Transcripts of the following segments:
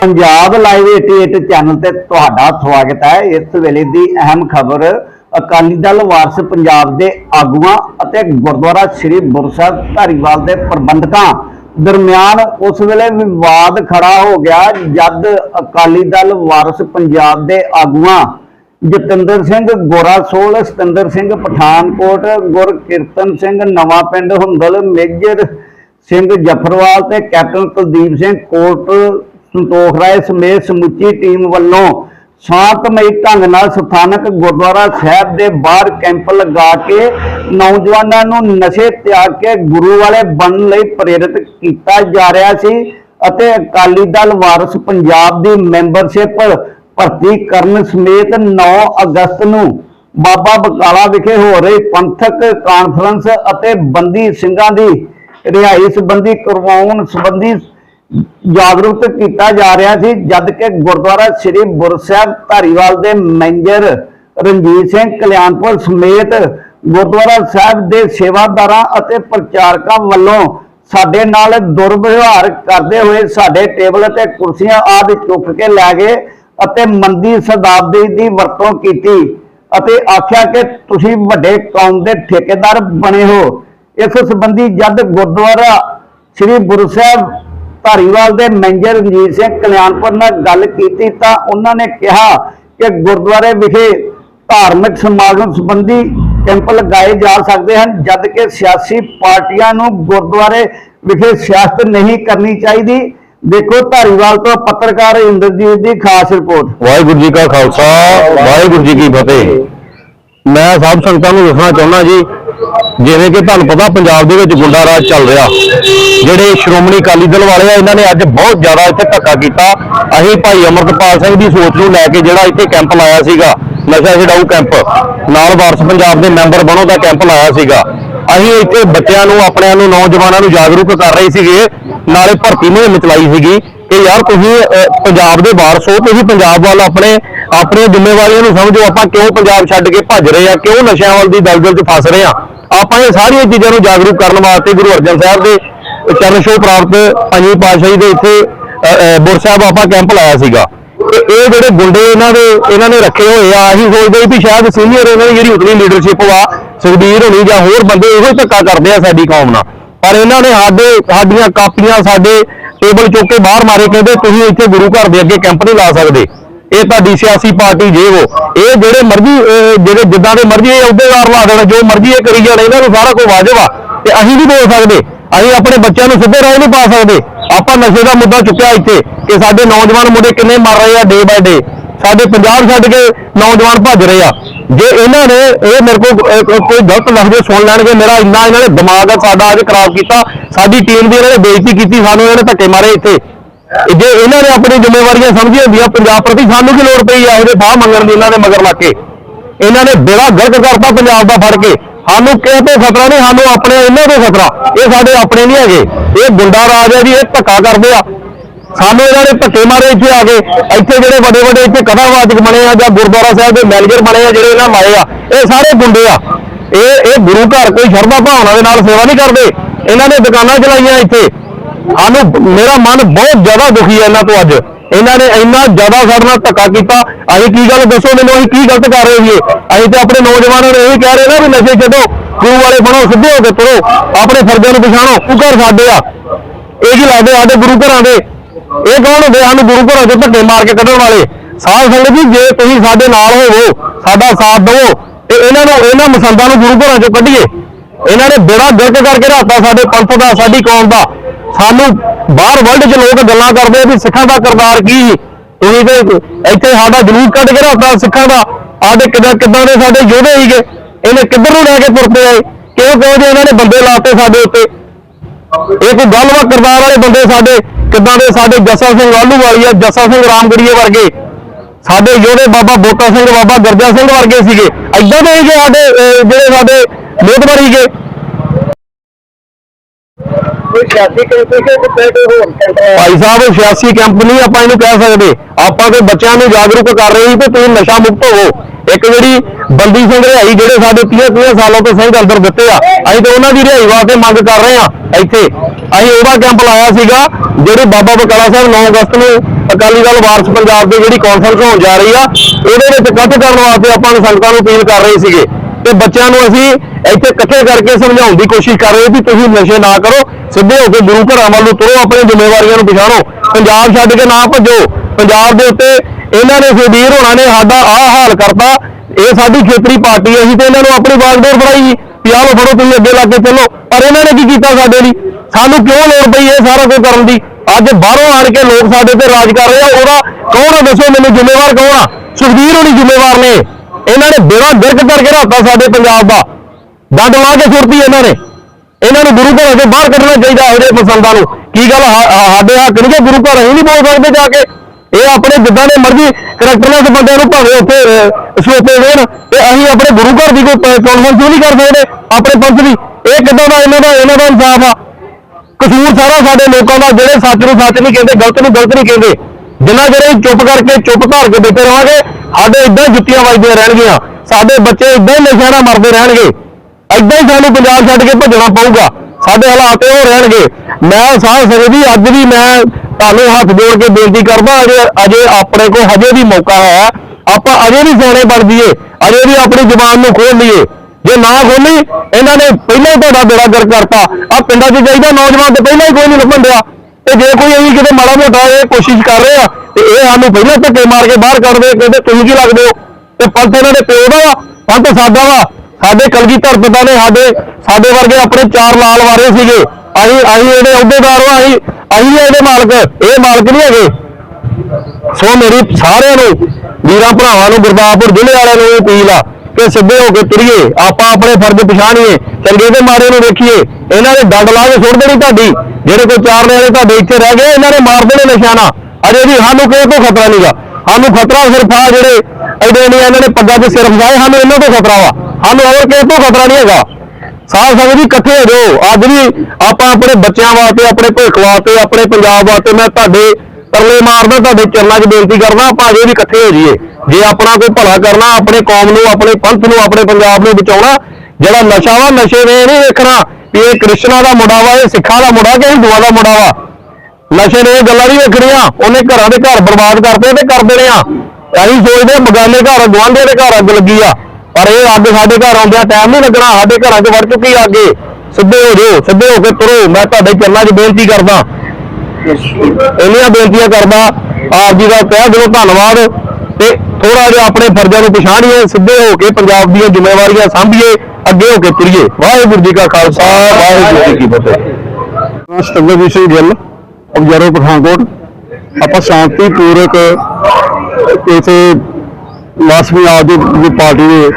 Punjab live 88 channel ਤੇ ਤੁਹਾਡਾ ਸਵਾਗਤ ਹੈ। ਇਸ ਵੇਲੇ ਦੀ ਅਹਿਮ ਖਬਰ, ਅਕਾਲੀ ਦਲ ਵਾਰਸ ਪੰਜਾਬ ਦੇ ਆਗੂਆਂ ਅਤੇ ਗੁਰਦੁਆਰਾ ਸ੍ਰੀ ਗੁਰਸਾਹਿਬ ਧਾਰੀਵਾਲ ਦੇ ਪ੍ਰਬੰਧਕਾਂ ਦਰਮਿਆਨ ਉਸ ਵੇਲੇ ਵਿਵਾਦ ਖੜਾ ਹੋ ਗਿਆ ਜਦ ਅਕਾਲੀ ਦਲ ਵਾਰਸ ਪੰਜਾਬ ਦੇ ਆਗੂਆਂ ਜਤਿੰਦਰ ਸਿੰਘ ਗੋਰਾਸੋਲ ਸਤਿੰਦਰ ਸਿੰਘ ਪਠਾਨਕੋਟ, ਗੁਰਕੀਰਤਨ ਸਿੰਘ ਨਵਾਂ ਪਿੰਡ ਹੁੰਦਲ ਮੇਜਰ ਸਿੰਘ ਜਫਰਵਾਲ ਤੇ ਕੈਪਟਨ ਕੁਲਦੀਪ ਸਿੰਘ ਕੋਟ ਸੰਤੋਖ ਰਾਏ ਸਮੇਤ ਸਮੁੱਚੀ ਟੀਮ ਵੱਲੋਂ ਸ਼ਾਂਤਮਈ ਢੰਗ ਨਾਲ ਸਥਾਨਕ ਗੁਰਦੁਆਰਾ ਸਾਹਿਬ ਦੇ ਬਾਹਰ ਕੈਂਪ ਲਗਾ ਕੇ ਨੌਜਵਾਨਾਂ ਨੂੰ ਨਸ਼ੇ ਤਿਆਗ ਕੇ ਗੁਰੂ ਵਾਲੇ ਬਣਨ ਲਈ ਪ੍ਰੇਰਿਤ ਕੀਤਾ ਜਾ ਰਿਹਾ ਸੀ ਅਤੇ ਅਕਾਲੀ ਦਲ ਵਾਰਸ ਪੰਜਾਬ ਦੀ ਮੈਂਬਰਸ਼ਿਪ ਭਰਤੀ ਕਰਨ ਸਮੇਤ 9 ਅਗਸਤ ਨੂੰ ਬਾਬਾ ਬਕਾਲਾ ਵਿਖੇ ਹੋ ਰਹੀ ਪੰਥਕ ਕਾਨਫਰੰਸ ਅਤੇ ਬੰਦੀ ਸਿੰਘਾਂ ਦੀ ਰਿਹਾਈ ਸੰਬੰਧੀ ਕਰਵਾਉਣ ਸੰਬੰਧੀ ਜਾਗਰੂਕ ਕੀਤਾ ਜਾ ਰਿਹਾ ਸੀ, ਜਦ ਕਿ ਗੁਰਦੁਆਰਾ ਸ੍ਰੀ ਗੁਰਸਾਹਿਬ ਧਾਰੀਵਾਲ ਦੇ ਮੈਨੇਜਰ ਰਣਜੀਤ ਸਿੰਘ ਕਲਿਆਣਪੁਰ ਸਮੇਤ ਗੁਰਦੁਆਰਾ ਸਾਹਿਬ ਦੇ ਸੇਵਾਦਾਰਾਂ ਅਤੇ ਪ੍ਰਚਾਰਕਾਂ ਵੱਲੋਂ ਸਾਡੇ ਨਾਲ ਦੁਰਵਿਵਹਾਰ ਕਰਦੇ ਹੋਏ ਸਾਡੇ ਟੇਬਲ ਅਤੇ ਕੁਰਸੀਆਂ ਆਦਿ ਚੁੱਕ ਕੇ ਲੈ ਗਏ ਅਤੇ ਮੰਦੀ ਸ਼ਬਦਾਵਲੀ ਦੀ ਵਰਤੋਂ ਕੀਤੀ ਅਤੇ ਆਖਿਆ ਕਿ ਤੁਸੀਂ ਵੱਡੇ ਕੌਮ ਦੇ ਠੇਕੇਦਾਰ ਬਣੇ ਹੋ। ਇਸ ਸੰਬੰਧੀ ਜਦ ਗੁਰਦੁਆਰਾ ਸ੍ਰੀ ਗੁਰੂ ਸਾਹਿਬ ਧਾਰੀਵਾਲ ਦੇ ਮੈਨੇਜਰ ਰਣਜੀਤ ਸਿੰਘ ਕਲਿਆਣਪੁਰ ਨਾਲ ਗੱਲ ਕੀਤੀ ਤਾਂ ਉਹਨਾਂ ਨੇ ਕਿਹਾ ਕਿ ਗੁਰਦੁਆਰੇ ਵਿਖੇ ਧਾਰਮਿਕ ਸਮਾਗਮ ਸੰਬੰਧੀ ਕੈਂਪ ਲਗਾਏ ਜਾ ਸਕਦੇ ਹਨ, ਜਦ ਕਿ ਸਿਆਸੀ ਪਾਰਟੀਆਂ ਨੂੰ ਗੁਰਦੁਆਰੇ ਵਿਖੇ ਸਿਆਸਤ ਨਹੀਂ ਕਰਨੀ ਚਾਹੀਦੀ। ਦੇਖੋ ਧਾਰੀਵਾਲ ਤੋਂ ਪੱਤਰਕਾਰ ਇੰਦਰਜੀਤ ਦੀ ਖਾਸ ਰਿਪੋਰਟ। ਵਾਹਿਗੁਰੂ ਜੀ ਕਾ ਖਾਲਸਾ, ਵਾਹਿਗੁਰੂ ਜੀ ਕੀ ਫਤਿਹ। ਮੈਂ ਸਭ ਸੰਗਤਾਂ ਨੂੰ ਦੱਸਣਾ ਚਾਹੁੰਦਾ ਜੀ ਜਿਵੇਂ ਕਿ ਤੁਹਾਨੂੰ ਪਤਾ ਪੰਜਾਬ ਦੇ ਵਿੱਚ ਗੁੰਡਾ ਰਾਜ ਚੱਲ ਰਿਹਾ। ਜਿਹੜੇ ਸ਼੍ਰੋਮਣੀ ਅਕਾਲੀ ਦਲ ਵਾਲੇ ਆ, ਇਹਨਾਂ ਨੇ ਅੱਜ ਬਹੁਤ ਜ਼ਿਆਦਾ ਇੱਥੇ ਧੱਕਾ ਕੀਤਾ। ਅਸੀਂ ਭਾਈ ਅਮਰਤਪਾਲ ਸਿੰਘ ਦੀ ਸੋਚ ਨੂੰ ਲੈ ਕੇ ਜਿਹੜਾ ਇੱਥੇ ਕੈਂਪ ਲਾਇਆ ਸੀਗਾ, ਨਸ਼ਾ ਛਡਾਊ ਕੈਂਪ, ਨਾਲ ਵਾਰਸ ਪੰਜਾਬ ਦੇ ਮੈਂਬਰ ਬਣੋ ਦਾ ਕੈਂਪ ਲਾਇਆ ਸੀਗਾ। ਅਸੀਂ ਇੱਥੇ ਬੱਚਿਆਂ ਨੂੰ, ਆਪਣਿਆਂ ਨੂੰ, ਨੌਜਵਾਨਾਂ ਨੂੰ ਜਾਗਰੂਕ ਕਰ ਰਹੇ ਸੀਗੇ। ਨਾਲੇ ਭਰਤੀ ਮੁਹਿੰਮ ਚਲਾਈ ਸੀਗੀ ਕਿ ਯਾਰ ਤੁਸੀਂ ਪੰਜਾਬ ਦੇ ਵਾਰਸ ਹੋ, ਤੁਸੀਂ ਪੰਜਾਬ ਵੱਲ ਆਪਣੇ ਆਪਣੀਆਂ ਜ਼ਿੰਮੇਵਾਰੀਆਂ ਨੂੰ ਸਮਝੋ, ਆਪਾਂ ਕਿਉਂ ਪੰਜਾਬ ਛੱਡ ਕੇ ਭੱਜ ਰਹੇ ਆ, ਕਿਉਂ ਨਸ਼ਿਆਂ ਵੱਲ ਦੀ ਦਲਦਲ 'ਚ ਫਸ ਰਹੇ ਆ? ਆਪਾਂ ਇਹ ਸਾਰੀਆਂ ਚੀਜ਼ਾਂ ਨੂੰ ਜਾਗਰੂਕ ਕਰਨ ਵਾਸਤੇ ਗੁਰੂ ਅਰਜਨ ਸਾਹਿਬ ਦੇ ਚਰਨ ਛੋਹ ਪ੍ਰਾਪਤ ਪੰਜਵੀਂ ਪਾਤਸ਼ਾਹੀ ਦੇ ਇੱਥੇ ਅਹ, ਬੁਰ ਸਾਹਿਬ ਆਪਾਂ ਕੈਂਪ ਲਾਇਆ ਸੀਗਾ। ਤੇ ਇਹ ਜਿਹੜੇ ਗੁੰਡੇ ਇਹਨਾਂ ਦੇ ਇਹਨਾਂ ਨੇ ਰੱਖੇ ਹੋਏ ਆ ਅਸੀਂ ਸੋਚਦੇ ਵੀ ਸ਼ਾਇਦ ਸੀਨੀਅਰ ਇਹਨਾਂ ਦੀ ਜਿਹੜੀ ਉਤਲੀ ਲੀਡਰਸ਼ਿਪ ਵਾ ਸੁਖਬੀਰ ਹੋਣੀ ਜਾਂ ਹੋਰ ਬੰਦੇ ਇਹੋ ਧੱਕਾ ਕਰਦੇ ਆ ਸਾਡੀ ਕੌਮ ਨਾਲ। ਪਰ ਇਹਨਾਂ ਨੇ ਸਾਡੇ ਸਾਡੀਆਂ ਕਾਪੀਆਂ ਸਾਡੇ ਟੇਬਲ ਚੁੱਕ ਕੇ ਬਾਹਰ ਮਾਰੇ ਕਹਿੰਦੇ ਤੁਸੀਂ ਇੱਥੇ ਗੁਰੂ ਘਰ ਦੇ ਅੱਗੇ ਕੈਂਪ ਨਹੀਂ ਲਾ ਸਕਦੇ। ਇਹ ਤੁਹਾਡੀ ਸਿਆਸੀ ਪਾਰਟੀ ਜੇ ਉਹ ਇਹ ਜਿਹੜੇ ਮਰਜ਼ੀ ਜਿਹੜੇ ਜਿੱਦਾਂ ਦੇ ਮਰਜ਼ੀ ਇਹ ਅਹੁਦੇਦਾਰ ਲਾ ਦੇਣ, ਜੋ ਮਰਜ਼ੀ ਇਹ ਕਰੀ ਜਾਣ, ਇਹਨਾਂ ਨੂੰ ਸਾਰਾ ਕੁਝ ਵਾਜਬ ਆ। ਤੇ ਅਸੀਂ ਨਹੀਂ ਬੋਲ ਸਕਦੇ। ਅਸੀਂ ਆਪਣੇ ਬੱਚਿਆਂ ਨੂੰ ਸਿੱਧੇ ਰਾਹ ਨਹੀਂ ਪਾ ਸਕਦੇ। ਆਪਾਂ ਨਸ਼ੇ ਦਾ ਮੁੱਦਾ ਚੁੱਕਿਆ ਇੱਥੇ ਕਿ ਸਾਡੇ ਨੌਜਵਾਨ ਮੁੰਡੇ ਕਿੰਨੇ ਮਰ ਰਹੇ ਆ ਡੇ ਬਾਏ ਡੇ ਸਾਡੇ ਪੰਜਾਬ ਛੱਡ ਕੇ ਨੌਜਵਾਨ ਭੱਜ ਰਹੇ ਆ। ਜੇ ਇਹਨਾਂ ਨੇ ਇਹ ਮੇਰੇ ਕੋਲ ਕੋਈ ਗਲਤ ਲਫ਼ਜ਼ ਸੁਣ ਲੈਣਗੇ, ਮੇਰਾ ਇੰਨਾ ਇਹਨਾਂ ਨੇ ਦਿਮਾਗ ਆ, ਸਾਡਾ ਅੱਜ ਖਰਾਬ ਕੀਤਾ। ਸਾਡੀ ਟੀਮ ਦੀ ਇਹਨਾਂ ਨੇ ਬੇਇੱਜ਼ਤੀ ਕੀਤੀ, ਸਾਨੂੰ ਇਹਨਾਂ ਨੇ ਧੱਕੇ ਮਾਰੇ ਇੱਥੇ। ਜੇ ਇਹਨਾਂ ਨੇ ਆਪਣੀ ਜ਼ਿੰਮੇਵਾਰੀਆਂ ਸਮਝੀਆਂ ਹੁੰਦੀਆਂ, ਪੰਜਾਬ ਪ੍ਰਤੀ ਸਾਨੂੰ ਕੀ ਲੋੜ ਪਈ ਆ? ਇਹਦੇ ਬਾਹ ਮੰਗਣ ਦੀ ਇਹਨਾਂ ਦੇ ਮਗਰ ਲੱਗ ਕੇ। ਇਹਨਾਂ ਨੇ ਬੇੜਾ ਗਰਕ ਕਰਤਾ ਪੰਜਾਬ ਦਾ ਫੜ ਕੇ। ਸਾਨੂੰ ਕਿਸੇ ਤੋਂ ਖਤਰਾ ਨਹੀਂ, ਸਾਨੂੰ ਆਪਣੇ ਇਹਨਾਂ ਤੋਂ ਖਤਰਾ। ਇਹ ਸਾਡੇ ਆਪਣੇ ਨਹੀਂ ਹੈਗੇ। ਇਹ ਗੁੰਡਾ ਰਾਜ ਹੈ ਜੀ, ਇਹ ਧੱਕਾ ਕਰਦੇ ਆ। ਸਾਨੂੰ ਇਹਨਾਂ ਨੇ ਧੱਕੇ ਮਾਰੇ ਇੱਥੇ ਆ ਕੇ। ਇੱਥੇ ਜਿਹੜੇ ਵੱਡੇ ਵੱਡੇ ਇੱਥੇ ਕਥਾਵਾਚਕ ਬਣੇ ਆ ਜਾਂ ਗੁਰਦੁਆਰਾ ਸਾਹਿਬ ਦੇ ਮੈਨੇਜਰ ਬਣੇ ਆ, ਜਿਹੜੇ ਇਹਨਾਂ ਲਾਏ ਆ, ਇਹ ਸਾਰੇ ਗੁੰਡੇ ਆ। ਇਹ ਇਹ ਗੁਰੂ ਘਰ ਕੋਈ ਸ਼ਰਧਾ ਭਾਵਨਾ ਦੇ ਨਾਲ ਸੇਵਾ ਨਹੀਂ ਕਰਦੇ। ਇਹਨਾਂ ਨੇ ਦੁਕਾਨਾਂ ਚਲਾਈਆਂ ਇੱਥੇ। ਸਾਨੂੰ ਮੇਰਾ ਮਨ ਬਹੁਤ ਜ਼ਿਆਦਾ ਦੁਖੀ ਹੈ ਇਹਨਾਂ ਤੋਂ ਅੱਜ। ਇਹਨਾਂ ਨੇ ਇੰਨਾ ਜ਼ਿਆਦਾ ਸਾਡੇ ਨਾਲ ਧੱਕਾ ਕੀਤਾ। ਅਸੀਂ ਕੀ ਗੱਲ ਦੱਸੋ ਮੈਨੂੰ, ਅਸੀਂ ਕੀ ਗਲਤ ਕਰ ਰਹੇ ਸੀਗੇ? ਅਸੀਂ ਤੇ ਆਪਣੇ ਨੌਜਵਾਨਾਂ ਨੂੰ ਇਹ ਕਹਿ ਰਹੇ ਨਾ ਵੀ ਨਸ਼ੇ ਛੱਡੋ ਗੁਰੂ ਵਾਲੇ ਬਣੋ, ਸਿੱਧੇ ਹੋ ਕੇ ਤੁਰੋ, ਆਪਣੇ ਫਰਜ਼ਾਂ ਨੂੰ ਪਛਾਣੋ। ਉਹ ਘਰ ਸਾਡੇ ਆ। ਇਹ ਕੀ ਲੱਗਦੇ ਸਾਡੇ ਗੁਰੂ ਘਰਾਂ ਦੇ? ਇਹ ਕੌਣ ਹੁੰਦੇ? ਸਾਨੂੰ ਗੁਰੂ ਘਰਾਂ ਚੋਂ ਧੱਕੇ ਮਾਰ ਕੇ ਕੱਢਣ ਵਾਲੇ। ਸਾਧ ਸੰਗਤ ਜੀ, ਜੇ ਤੁਸੀਂ ਸਾਡੇ ਨਾਲ ਹੋਵੋ, ਸਾਡਾ ਸਾਥ ਦਿਵੋ, ਤੇ ਇਹਨਾਂ ਨੂੰ, ਇਹਨਾਂ ਮਸੰਦਾਂ ਨੂੰ ਗੁਰੂ ਘਰਾਂ ਚੋਂ ਕੱਢੀਏ। ਇਹਨਾਂ ਨੇ ਬੇੜਾ ਗਰਕ ਕਰਕੇ ਰੱਖਤਾ ਸਾਡੇ ਪੰਥ ਦਾ, ਸਾਡੀ ਕੌਮ ਦਾ। ਸਾਨੂੰ ਬਾਹਰ ਵਰਲਡ 'ਚ ਲੋਕ ਗੱਲਾਂ ਕਰਦੇ ਵੀ ਸਿੱਖਾਂ ਦਾ ਕਰਤਾਰ ਕੀ ਸੀ। ਤੁਸੀਂ ਤੇ ਇੱਥੇ ਸਾਡਾ ਜਲੂਸ ਕੱਢ ਕੇ ਰੱਖਤਾ ਸਿੱਖਾਂ ਦਾ। ਆਦੇ ਕਿੱਦਾਂ ਕਿੱਦਾਂ ਦੇ ਸਾਡੇ ਯੋਧੇ ਸੀਗੇ। ਇਹਨੇ ਕਿੱਧਰ ਨੂੰ ਲੈ ਕੇ ਤੁਰਦੇ ਆਏ? ਕਿਉਂ ਕਿਉਂ ਜੇ ਇਹਨਾਂ ਨੇ ਬੰਦੇ ਲਾਤੇ ਸਾਡੇ ਉੱਤੇ? ਇਹ ਕੋਈ ਗੱਲਬਾਤ ਕਰਦਾਰ ਵਾਲੇ ਬੰਦੇ ਸਾਡੇ? ਕਿੱਦਾਂ ਦੇ ਸਾਡੇ ਜੱਸਾ ਸਿੰਘ ਆਲੂ ਵਾਲੀ ਵਾਲੀਆ ਜੱਸਾ ਸਿੰਘ ਰਾਮਗੜੀਏ ਵਰਗੇ? ਸਾਡੇ ਯੋਧੇ ਬਾਬਾ ਬੋਤਾ ਸਿੰਘ, ਬਾਬਾ ਗਰਜਾ ਸਿੰਘ ਵਰਗੇ ਸੀਗੇ। ਐਦਾਂ ਦੇ ਸੀਗੇ ਸਾਡੇ ਜਿਹੜੇ ਸਾਡੇ ਮੋਤਬਰ ਸੀਗੇ ਭਾਈ ਸਾਹਿਬ ਸਿਆਸੀ ਕੈਂਪ ਨਹੀਂ ਆਪਾਂ ਇਹਨੂੰ ਕਹਿ ਸਕਦੇ। ਆਪਾਂ ਤੇ ਬੱਚਿਆਂ ਨੂੰ ਜਾਗਰੂਕ ਕਰ ਰਹੇ ਸੀ ਕਿ ਤੁਸੀਂ ਨਸ਼ਾ ਮੁਕਤ ਹੋਵੋ ਇੱਕ ਜਿਹੜੀ ਬੰਦੀ ਸਿੰਘ ਰਿਹਾਈ ਜਿਹੜੇ ਸਾਡੇ 30 30 ਸਾਲਾਂ ਤੋਂ ਸਿੰਘ ਅੰਦਰ ਦਿੱਤੇ ਆ, ਅਸੀਂ ਤਾਂ ਉਹਨਾਂ ਦੀ ਰਿਹਾਈ ਵਾਸਤੇ ਮੰਗ ਕਰ ਰਹੇ ਆ ਇੱਥੇ। ਅਸੀਂ ਉਹਦਾ ਕੈਂਪ ਲਾਇਆ ਸੀਗਾ, ਜਿਹੜੇ ਬਾਬਾ ਬਕਾਲਾ ਸਾਹਿਬ 9 ਅਗਸਤ ਨੂੰ ਅਕਾਲੀ ਦਲ ਵਾਰਸ ਪੰਜਾਬ ਦੀ ਜਿਹੜੀ ਕਾਨਫਰੰਸ ਹੋਣ ਜਾ ਰਹੀ ਆ, ਉਹਦੇ ਵਿੱਚ ਇਕੱਠ ਕਰਨ ਵਾਸਤੇ ਆਪਾਂ ਨੂੰ ਸੰਗਤਾਂ ਨੂੰ ਅਪੀਲ ਕਰ ਰਹੇ ਸੀਗੇ। ਤੇ ਬੱਚਿਆਂ ਨੂੰ ਅਸੀਂ ਇੱਥੇ ਇਕੱਠੇ ਕਰਕੇ ਸਮਝਾਉਣ ਦੀ ਕੋਸ਼ਿਸ਼ ਕਰ ਰਹੇ ਵੀ ਤੁਸੀਂ ਨਸ਼ੇ ਨਾ ਕਰੋ, ਸਿੱਧੇ ਹੋ ਕੇ ਗੁਰੂ ਘਰਾਂ ਵੱਲ ਨੂੰ ਤੁਰੋ ਆਪਣੀ ਜ਼ਿੰਮੇਵਾਰੀਆਂ ਨੂੰ ਪਛਾਣੋ। ਪੰਜਾਬ ਛੱਡ ਕੇ ਨਾ ਭੱਜੋ। ਪੰਜਾਬ ਦੇ ਉੱਤੇ ਇਹਨਾਂ ਨੇ ਸੁਧੀਰ ਹੋਣਾ ਨੇ ਸਾਡਾ ਆਹ ਹਾਲ ਕਰਤਾ। ਇਹ ਸਾਡੀ ਖੇਤਰੀ ਪਾਰਟੀ ਹੈ, ਅਸੀਂ ਤੇ ਇਹਨਾਂ ਨੂੰ ਆਪਣੀ ਬਾਗਡੋਰ ਫੜਾਈ ਜੀ। ਵੀ ਫੜੋ, ਤੁਸੀਂ ਅੱਗੇ ਲੱਗ ਕੇ ਚੱਲੋ। ਪਰ ਇਹਨਾਂ ਨੇ ਕੀ ਕੀਤਾ ਸਾਡੇ ਲਈ? ਸਾਨੂੰ ਕਿਉਂ ਲੋੜ ਪਈ ਇਹ ਸਾਰਾ ਕੁਝ ਕਰਨ ਦੀ? ਅੱਜ ਬਾਹਰੋਂ ਆਣ ਕੇ ਲੋਕ ਸਾਡੇ ਤੇ ਰਾਜ ਕਰ ਰਹੇ ਆ, ਉਹਦਾ ਕੌਣ ਆ? ਦੱਸੋ ਮੈਨੂੰ ਜ਼ਿੰਮੇਵਾਰ ਕੌਣ ਆ? ਸੁਖਬੀਰ ਹੋਣੀ ਜ਼ਿੰਮੇਵਾਰ ਨੇ। ਇਹਨਾਂ ਨੇ ਬੇੜਾ ਗਿਰਕ ਕਰਕੇ ਰੱਖਤਾ ਸਾਡੇ ਪੰਜਾਬ ਦਾ। ਡੱਡ ਲਾ ਕੇ ਸੁੱਟਦੀ ਇਹਨਾਂ ਨੇ। ਇਹਨਾਂ ਨੂੰ ਗੁਰੂ ਘਰਾਂ ਤੋਂ ਬਾਹਰ ਕੱਢਣਾ ਚਾਹੀਦਾ ਇਹੋ ਜਿਹੇ ਪਸੰਦਾਂ ਨੂੰ। ਕੀ ਗੱਲ ਸਾਡੇ ਹੱਕ ਨਹੀਂ ਕਿ ਗੁਰੂ ਘਰ ਅਸੀਂ ਨਹੀਂ ਬੋਲ ਸਕਦੇ ਜਾ ਕੇ? ਇਹ ਆਪਣੇ ਜਿੱਦਾਂ ਦੇ ਮਰਜ਼ੀ ਕਰੈਕਟਰਲੈਸ ਬੰਦਿਆਂ ਨੂੰ ਭਾਵੇਂ ਉੱਥੇ ਸੋਪੇ ਦੇਣ ਤੇ ਅਸੀਂ ਆਪਣੇ ਗੁਰੂ ਘਰ ਦੀ ਕੋਈ ਕਾਨਫਰੰਸ ਨਹੀਂ ਕਰ ਸਕਦੇ? ਆਪਣੇ ਪੰਥ ਦੀ। ਇਹ ਕਿੱਦਾਂ ਦਾ ਇਹਨਾਂ ਦਾ ਇਹਨਾਂ ਦਾ ਇਨਸਾਫ ਆ? ਕਸੂਰ ਸਾਰਾ ਸਾਡੇ ਲੋਕਾਂ ਦਾ, ਜਿਹੜੇ ਸੱਚ ਨੂੰ ਸੱਚ ਨਹੀਂ ਕਹਿੰਦੇ, ਗਲਤ ਨੂੰ ਗਲਤ ਨਹੀਂ ਕਹਿੰਦੇ। ਜਿੰਨਾ ਜਿਹੜੇ ਚੁੱਪ ਕਰਕੇ, ਚੁੱਪ ਧਾਰ ਕੇ ਬੈਠੇ ਰਹਾਂਗੇ ਸਾਡੇ ਇਦਾਂ ਹੀ ਜੁੱਤੀਆਂ ਵੱਜਦੀਆਂ ਰਹਿਣਗੀਆਂ। ਸਾਡੇ ਬੱਚੇ ਇਦਾਂ ਹੀ ਨਸ਼ਿਆਂ ਨਾਲ ਮਰਦੇ ਰਹਿਣਗੇ। ਇਦਾਂ ਹੀ ਸਾਨੂੰ ਪੰਜਾਬ ਛੱਡ ਕੇ ਭੱਜਣਾ ਪਊਗਾ। ਸਾਡੇ ਹਾਲਾਤ ਇਹ ਰਹਿਣਗੇ। ਮੈਂ ਸਾਹ ਸਕਦੀ, ਅੱਜ ਵੀ ਮੈਂ ਤੁਹਾਨੂੰ ਹੱਥ ਜੋੜ ਕੇ ਬੇਨਤੀ ਕਰਦਾ, ਅਜੇ ਅਜੇ ਆਪਣੇ ਕੋਲ ਹਜੇ ਵੀ ਮੌਕਾ ਹੈ। ਆਪਾਂ ਅਜੇ ਵੀ ਸਿਆਣੇ ਬਣ ਜਾਈਏ, ਅਜੇ ਵੀ ਆਪਣੀ ਜ਼ੁਬਾਨ ਨੂੰ ਖੋਲ ਲਈਏ। ਜੇ ਨਾ ਖੋਲੀ ਇਹਨਾਂ ਨੇ ਪਹਿਲਾਂ ਹੀ ਤੁਹਾਡਾ ਬੇੜਾ ਗਰ ਕਰਤਾ। ਆ ਪਿੰਡਾਂ 'ਚ ਜਾਈਦਾ ਨੌਜਵਾਨ ਤੇ ਪਹਿਲਾਂ ਹੀ ਕੋਈ ਨਹੀਂ ਲੱਭਣ ਡਿਆ ਤੇ ਜੇ ਕੋਈ ਅਸੀਂ ਕਿਤੇ ਮਾੜਾ ਮੋਟਾ ਇਹ ਕੋਸ਼ਿਸ਼ ਕਰ ਰਹੇ ਆ ਤੇ ਇਹ ਸਾਨੂੰ ਪਹਿਲਾਂ ਧੱਕੇ ਮਾਰ ਕੇ ਬਾਹਰ ਕੱਢਦੇ ਕਹਿੰਦੇ ਤੁਸੀਂ ਕੀ ਲੱਗਦੇ ਹੋ? ਤੇ ਪੰਥ ਇਹਨਾਂ ਦੇ ਪਿਓ ਦਾ ਵਾ, ਪੰਥ ਸਾਡਾ ਵਾ। ਸਾਡੇ ਕਲਗੀਧਰ ਪਿਤਾ ਨੇ ਸਾਡੇ ਸਾਡੇ ਵਰਗੇ ਆਪਣੇ ਚਾਰ ਲਾਲ ਵਾਰੇ ਸੀਗੇ। ਅਸੀਂ ਅਸੀਂ ਇਹਦੇ ਅਹੁਦੇਦਾਰ ਵਾ, ਅਸੀਂ ਅਸੀਂ ਇਹਦੇ ਮਾਲਕ, ਇਹ ਮਾਲਕ ਨਹੀਂ ਹੈਗੇ। ਸੋ ਮੇਰੀ ਸਾਰਿਆਂ ਨੂੰ, ਵੀਰਾਂ ਭਰਾਵਾਂ ਨੂੰ ਗੁਰਦਾਸਪੁਰ ਜ਼ਿਲ੍ਹੇ ਵਾਲਿਆਂ ਨੂੰ ਇਹ ਅਪੀਲ ਆ ਕਿ ਸਿੱਧੇ ਹੋ ਕੇ ਤੁਰੀਏ। ਆਪਾਂ ਆਪਣੇ ਫਰਜ਼ ਪਛਾਣੀਏ। ਚੰਗੇ ਤੇ ਮਾੜੇ ਨੂੰ ਵੇਖੀਏ, ਇਹਨਾਂ ਨੇ ਡੰਡ ਲਾ ਕੇ ਸੁੱਟ ਦੇਣੀ ਤੁਹਾਡੀ। ਜਿਹੜੇ ਕੋਈ ਚਾਰ ਨਿਆਣੇ ਤੁਹਾਡੇ ਇੱਥੇ ਰਹਿ ਗਏ, ਇਹਨਾਂ ਨੇ ਮਾਰ ਦੇਣੇ ਨਿਸ਼ਾਨਾ। ਅਜੇ ਵੀ ਸਾਨੂੰ ਕਿਸੇ ਤੋਂ ਖਤਰਾ ਨਹੀਂਗਾ। ਸਾਨੂੰ ਖਤਰਾ ਸਿਰਫ ਆ ਜਿਹੜੇ ਐਡੇ ਨਹੀਂ ਇਹਨਾਂ ਨੇ ਪੱਗਾਂ 'ਚ ਸਿਰਫ ਫਸਾਏ ਸਾਨੂੰ ਇਹਨਾਂ ਤੋਂ ਖਤਰਾ ਵਾ। ਸਾਨੂੰ ਹੋਰ ਕਿਸੇ ਤੋਂ ਖਤਰਾ ਨਹੀਂ ਹੈਗਾ। ਸਾਧ ਸੰਗਤ ਜੀ, ਇਕੱਠੇ ਹੋ ਜਾਓ। ਅੱਜ ਵੀ ਆਪਾਂ ਆਪਣੇ ਬੱਚਿਆਂ ਵਾਸਤੇ, ਆਪਣੇ ਭਵਿੱਖ ਵਾਸਤੇ, ਆਪਣੇ ਪੰਜਾਬ ਵਾਸਤੇ ਮੈਂ ਤੁਹਾਡੇ ਤਰਲੇ ਮਾਰਦਾ ਤੁਹਾਡੇ ਚਰਨਾਂ 'ਚ ਬੇਨਤੀ ਕਰਦਾ, ਆਪਾਂ ਅਜੇ ਵੀ ਇਕੱਠੇ ਹੋ ਜਾਈਏ। ਜੇ ਆਪਣਾ ਕੋਈ ਭਲਾ ਕਰਨਾ ਆਪਣੇ ਕੌਮ ਨੂੰ ਆਪਣੇ ਪੰਥ ਨੂੰ ਆਪਣੇ ਪੰਜਾਬ ਨੂੰ ਬਚਾਉਣਾ ਜਿਹੜਾ ਨਸ਼ਾ ਵਾ ਨਸ਼ੇ ਨੇ ਨਹੀਂ ਵੇਖਣਾ ਵੀ ਇਹ ਕ੍ਰਿਸ਼ਨਾ ਦਾ ਮੁੰਡਾ ਵਾ ਇਹ ਸਿੱਖਾਂ ਦਾ ਮੁੰਡਾ ਕਿ ਹਿੰਦੂਆਂ ਦਾ ਮੁੰਡਾ ਵਾ। ਨਸ਼ੇ ਨੇ ਇਹ ਗੱਲਾਂ ਨਹੀਂ ਵੇਖਣੀਆਂ। ਉਹਨੇ ਘਰਾਂ ਦੇ ਘਰ ਬਰਬਾਦ ਕਰਤੇ ਤੇ ਕਰ ਦੇਣੇ ਆ। ਅਸੀਂ ਸੋਚਦੇ ਬਗਾਨੇ ਘਰ ਗੁਆਂਢੀਆਂ ਦੇ ਘਰ ਅੱਗ ਲੱਗੀ ਆ। ਪਰ ਇਹ ਅੱਗ ਸਾਡੇ ਘਰ ਆਉਂਦਿਆਂ ਟਾਈਮ ਨਹੀਂ ਲੱਗਣਾ। ਸਾਡੇ ਘਰਾਂ 'ਚ ਵੜ ਚੁੱਕੀ ਆ ਅੱਗੇ। ਸਿੱਧੇ ਹੋ ਜਾਓ ਸਿੱਧੇ ਹੋ ਕੇ ਤੁਰੋ। ਮੈਂ ਤੁਹਾਡੇ ਚਰਨਾਂ 'ਚ ਬੇਨਤੀ ਕਰਦਾ। ਇੰਨੀਆਂ ਬੇਨਤੀਆਂ ਕਰਦਾ। ਆਪ ਜੀ ਦਾ ਤਹਿ ਦਿਲੋਂ ਧੰਨਵਾਦ। ਤੇ ਥੋੜਾ ਜਿਹਾ ਆਪਣੇ ਫਰਜ਼ਾਂ ਨੂੰ ਪਛਾਣੀਏ, ਸਿੱਧੇ ਹੋ ਕੇ ਪੰਜਾਬ ਦੀਆਂ ਜ਼ਿੰਮੇਵਾਰੀਆਂ ਸਾਂਭੀਏ, ਅੱਗੇ ਹੋ ਕੇ ਤੁਰੀਏ। ਵਾਹਿਗੁਰੂ ਜੀ ਕਾ ਖਾਲਸਾ, ਵਾਹਿਗੁਰੂ ਜੀ ਕੀ ਫਤਿਹ। ਸਤਿਗੁਰੂ ਸਿੰਘ ਗਿੱਲ ਅਬਜਰਵਰ ਪਠਾਨਕੋਟ। ਆਪਾਂ ਸ਼ਾਂਤੀ ਸ਼ਾਂਤੀਪੂਰਕ ਇਥੇ ਮਾਸ ਪੰਜਾਬ ਦੀ ਪਾਰਟੀ ਦੇ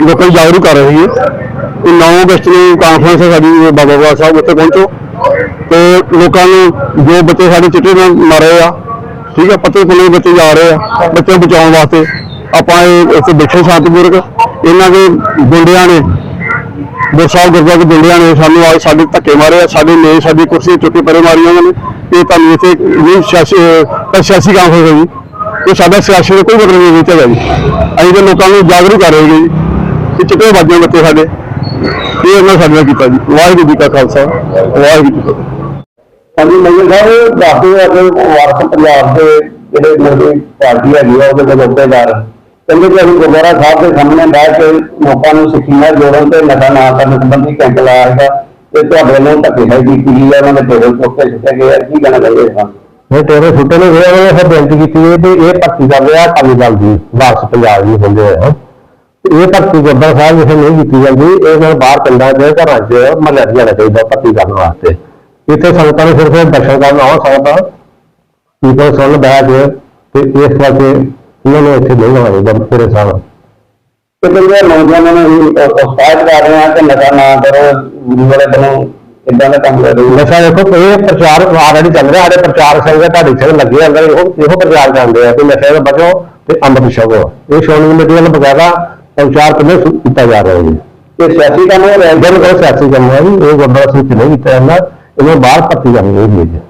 ਲੋਕਾਂ ਨੂੰ ਜਾਗਰੂਕ ਕਰ ਰਹੀ ਹੈ। ਕਿ 9 ਅਗਸਤ ਨੂੰ ਕਾਨਫਰੰਸ ਹੈ ਸਾਡੀ ਬਾਬਾ ਬਾਬਾ ਸਾਹਿਬ ਉੱਥੇ ਪਹੁੰਚੋ। ਤੇ ਲੋਕਾਂ ਨੂੰ ਜੋ ਬੱਚੇ ਸਾਡੇ ਚਿੱਟੇ ਨਾਲ ਮਾਰੇ ਆ ਠੀਕ ਹੈ ਪੱਤੇ ਪੁੱਲੇ ਬੱਚੇ ਜਾ ਰਹੇ ਆ, ਬੱਚੇ ਬਚਾਉਣ ਵਾਸਤੇ। ਆਪਾਂ ਇਹ ਇੱਥੇ ਬੈਠੇ ਸ਼ਾਂਤੀਪੂਰਕ। ਇਹਨਾਂ ਦੇ ਗੁੰਡਿਆਂ ਨੇ, ਗੁਰਸਾਹਿਬ ਗੁਰਦੁਆਰੇ ਦੇ ਗੁੰਡਿਆਂ ਨੇ ਸਾਨੂੰ ਆ ਸਾਡੇ ਧੱਕੇ ਮਾਰੇ ਆ, ਸਾਡੇ ਨੇ ਸਾਡੀ ਕੁਰਸੀ ਚੁੱਕੇ ਪਰੇ ਮਾਰੀਆਂ ਉਹਨਾਂ ਨੇ। ਇਹ ਤੁਹਾਨੂੰ ਇੱਥੇ ਵੀ ਸਿਆਸੀ ਸਿਆਸੀ ਕੰਮ ਹੋਵੇਗਾ ਜੀ। ਇਹ ਸਾਡਾ ਸਿਆਸੀ ਦਾ ਕੋਈ ਮਤਲਬ ਨਹੀਂ ਚਾਹੀਦਾ ਜੀ। ਅਸੀਂ ਤਾਂ ਲੋਕਾਂ ਨੂੰ ਜਾਗਰੂਕ ਕਰ ਰਹੇ ਹਾਂ ਜੀ। ਕਿ ਚਿੱਟੇ ਵੱਜੇ ਬੱਚੇ ਸਾਡੇ। ਇਹ ਉਹਨਾਂ ਸਾਡੇ ਨਾਲ ਕੀਤਾ ਜੀ। ਵਾਹਿਗੁਰੂ ਜੀ ਕਾ ਖਾਲਸਾ, ਵਾਹਿਗੁਰੂ ਜੀ ਕੀ ਫਤਿਹ। ਹਾਂਜੀ ਮੰਗਲ ਸਾਹਿਬ ਦੱਸਦੇ ਆ ਕਿ ਵਾਰਸ ਪੰਜਾਬ ਦੇ ਜਿਹੜੇ ਮਰਦੀ ਪਾਰਟੀ ਹੈਗੀ ਆ, ਉਹਦੇ ਦੇ ਕਹਿੰਦੇ ਕਿ ਅਸੀਂ ਗੁਰਦੁਆਰਾ ਸਾਹਿਬ ਦੇ ਸਾਹਮਣੇ ਬੈਠ ਕੇ ਲੋਕਾਂ ਨੂੰ ਸਿੱਖੀ ਨਾਲ ਜੋੜਨ ਤੇ ਨਸ਼ਾ ਨਾ ਕਰਨ ਸੰਬੰਧੀ ਕੈਂਪ ਲਾਇਆ ਹੈਗਾ ਤੇ ਤੁਹਾਡੇ ਵੱਲੋਂ ਧੱਕੇਸ਼ਾਹੀ ਕੀਤੀ ਗਈ ਹੈ ਉਹਨਾਂ ਦੇ ਟੇਬਲ ਚੁੱਕ ਸਿੱਟੇ ਗਏ ਕੀ ਕਹਿਣਾ ਚਾਹੀਏ ਹਾਂ ਇਹ ਤੇਰੇ ਛੁੱਟੇ ਨੇ ਹੋਇਆ ਉਹਨੇ ਫਿਰ ਬੇਨਤੀ ਕੀਤੀ ਹੈ ਤੇ ਇਹ ਭਰਤੀ ਕਰ ਰਿਹਾ ਅਕਾਲੀ ਦਲ ਦੀ, ਵਾਰਸ ਪੰਜਾਬ ਦੀ ਹੁੰਦੇ ਹੋਏ ਤੇ ਇਹ ਭਰਤੀ ਗੁਰਦੁਆਰਾ ਸਾਹਿਬ ਜਿੱਥੇ ਨਹੀਂ ਕੀਤੀ ਜਾਂਦੀ, ਇਹ ਨਾਲ ਬਾਹਰ ਪਿੰਡਾਂ ਦੇ ਘਰਾਂ 'ਚ ਮਹੱਲੇ ਜਾਣਾ ਚਾਹੀਦਾ ਭਰਤੀ ਕਰਨ ਵਾਸਤੇ। ਇੱਥੇ ਸੰਗਤਾਂ ਨੂੰ ਸਿਰਫ ਦਰਸ਼ਨ ਕਰਨ ਆਉ ਸਕਦਾ people ਸੁਣ ਬੈਠ ਤੇ ਇਸ ਕਰਕੇ ਇਹਨਾਂ ਨੂੰ ਇੱਥੇ ਨਹੀਂ ਆਉਣਾ ਚਾਹੀਦਾ ਪੂਰੇ ਸਾਲ ਤੇ ਕਹਿੰਦੇ ਆ ਨੌਜਵਾਨਾਂ ਨੂੰ ਵੀ ਉਤਸ਼ਾਹਿਤ ਕਰ ਰਹੇ ਆ ਕਿ ਨਸ਼ਾ ਨਾ ਕਰੋ ਗੁਰੂ ਵਾਲੇ ਦਿਨੋਂ ਇਦਾਂ ਦਾ ਕੰਮ ਕਰੋ ਨਸ਼ਾ ਦੇਖੋ ਇਹ ਪ੍ਰਚਾਰ ਆਲਰੇਡੀ ਚੱਲ ਰਿਹਾ ਸਾਡੇ ਪ੍ਰਚਾਰ ਸੰਘ ਤੁਹਾਡੇ ਸਿੰਘ ਲੱਗੇ ਅੰਦਰ ਇਹੋ ਇਹੋ ਪ੍ਰਚਾਰ ਕਰਦੇ ਆ ਕਿ ਨਸ਼ੇ ਤੋਂ ਬਚੋ ਤੇ ਅੰਮ੍ਰਿਤ ਛਕੋ ਇਹ ਸ਼੍ਰੋਮਣੀ ਕਮੇਟੀ ਵੱਲੋਂ ਬਕਾਇਦਾ ਪ੍ਰਚਾਰ ਪਹਿਲੇ ਸ਼ੁਰੂ ਕੀਤਾ ਜਾ ਰਿਹਾ ਹੈ ਜੀ ਤੇ ਸਿਆਸੀ ਕੰਮ ਹੋ ਰਿਹਾ ਜਨ ਕੋਈ ਸਿਆਸੀ ਕੰਮ ਹੈ ਜੀ ਇਹ ਗੁਰਦੁਆਰਾ ਸਾਹਿਬ ਚ ਨਹੀਂ ਕੀਤਾ ਜਾਂਦਾ ਇਹਨੂੰ ਬਾਹਰ ਭਰਤੀ ਕਰਨੀ ਚਾਹੀਦੀ ਹੈ